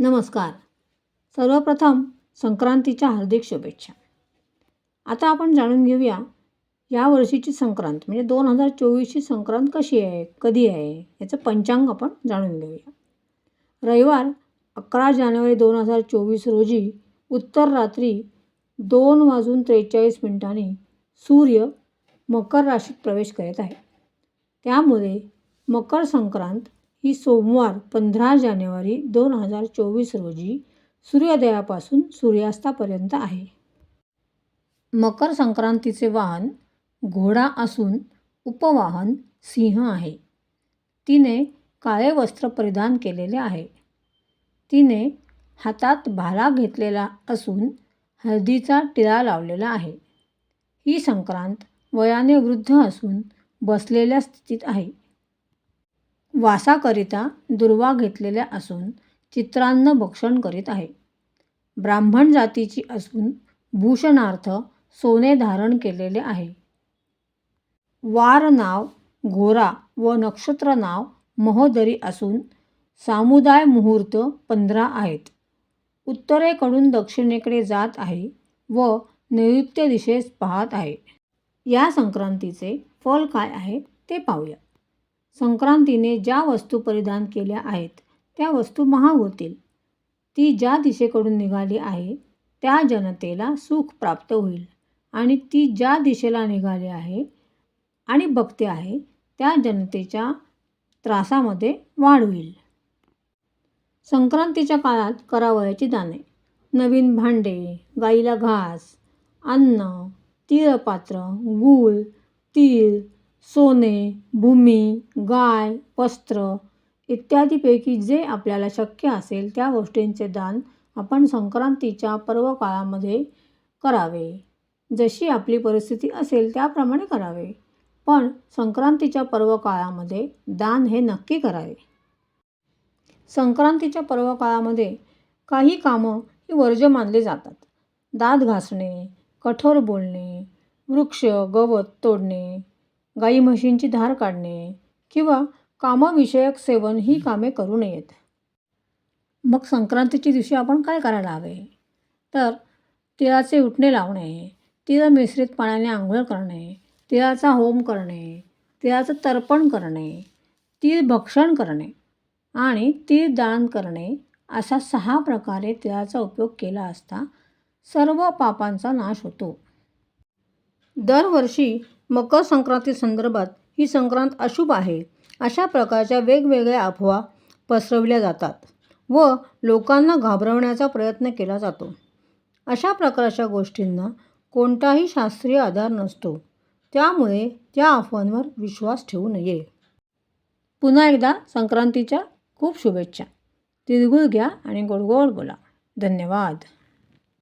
नमस्कार. सर्वप्रथम संक्रांतीच्या हार्दिक शुभेच्छा. आता आपण जाणून घेऊया या वर्षीची संक्रांत म्हणजे दोन हजार चोवीसची संक्रांत कशी आहे कधी आहे याचं पंचांग आपण जाणून घेऊया. रविवार अकरा जानेवारी दोन हजार चोवीस रोजी उत्तर रात्री दोन वाजून त्रेचाळीस मिनिटांनी सूर्य मकर राशीत प्रवेश करत आहे. त्यामुळे मकर संक्रांत ही सोमवार पंधरा जानेवारी दोन हजार चोवीस रोजी सूर्योदयापासून सूर्यास्तापर्यंत आहे. मकर संक्रांतीचे वाहन घोडा असून उपवाहन सिंह आहे. तिने काळे वस्त्र परिधान केलेले आहे. तिने हातात भाला घेतलेला असून हळदीचा टिळा लावलेला आहे. ही संक्रांत वयाने वृद्ध असून बसलेल्या स्थितीत आहे. वासाकरिता दुर्वा घेतलेल्या असून चित्रान्न भक्षण करीत आहे. ब्राह्मण जातीची असून भूषणार्थ सोने धारण केलेले आहे. वार नाव घोरा व नक्षत्र नाव महोदरी असून सामुदाय मुहूर्त पंधरा आहेत. उत्तरेकडून दक्षिणेकडे जात आहे व नैऋत्य दिशेस पाहत आहे. या संक्रांतीचे फल काय आहे ते पाहूया. संक्रांतीने ज्या वस्तू परिधान केल्या आहेत त्या वस्तू महाग होतील. ती ज्या दिशेकडून निघाली आहे त्या जनतेला सुख प्राप्त होईल. आणि ती ज्या दिशेला निघाली आहे आणि बघते आहे त्या जनतेच्या त्रासामध्ये वाढ होईल संक्रांतीच्या काळात करावयाची दाने. नवीन भांडे गाईला घास अन्न तिळपात्र गूळ तीळ सोने भूमी गाय वस्त्र इत्यादीपैकी जे आपल्याला शक्य असेल त्या गोष्टींचे दान आपण संक्रांतीच्या पर्व काळामध्ये करावे. जशी आपली परिस्थिती असेल त्याप्रमाणे करावे. पण संक्रांतीच्या पर्व काळामध्ये दान हे नक्की करावे. संक्रांतीच्या पर्व काळामध्ये काही कामं ही वर्ज्य मानली जातात. दात घासणे कठोर बोलणे वृक्ष गवत तोडणे गाई म्हशींची धार काढणे किंवा कामविषयक सेवन ही कामे करू नयेत. मग संक्रांतीच्या दिवशी आपण काय करायला हवे? तर तिळाचे उठणे लावणे तिळ मिश्रित पाण्याने आंघोळ करणे तिळाचा होम करणे तिळाचं तर्पण करणे तीळ भक्षण करणे आणि तीळ दान करणे अशा सहा प्रकारे तिळाचा उपयोग केला असता सर्व पापांचा नाश होतो. दरवर्षी मकर संक्रांती संदर्भात ही संक्रांत अशुभ आहे. अशा प्रकारच्या वेगवेगळ्या अफवा पसरवल्या जातात व लोकांना घाबरवण्याचा प्रयत्न केला जातो. अशा प्रकारच्या गोष्टींना कोणताही शास्त्रीय आधार नसतो. त्यामुळे त्या अफवांवर विश्वास ठेवू नये. पुन्हा एकदा संक्रांतीच्या खूप शुभेच्छा. तिळगुळ घ्या आणि गोड गोड बोला. धन्यवाद.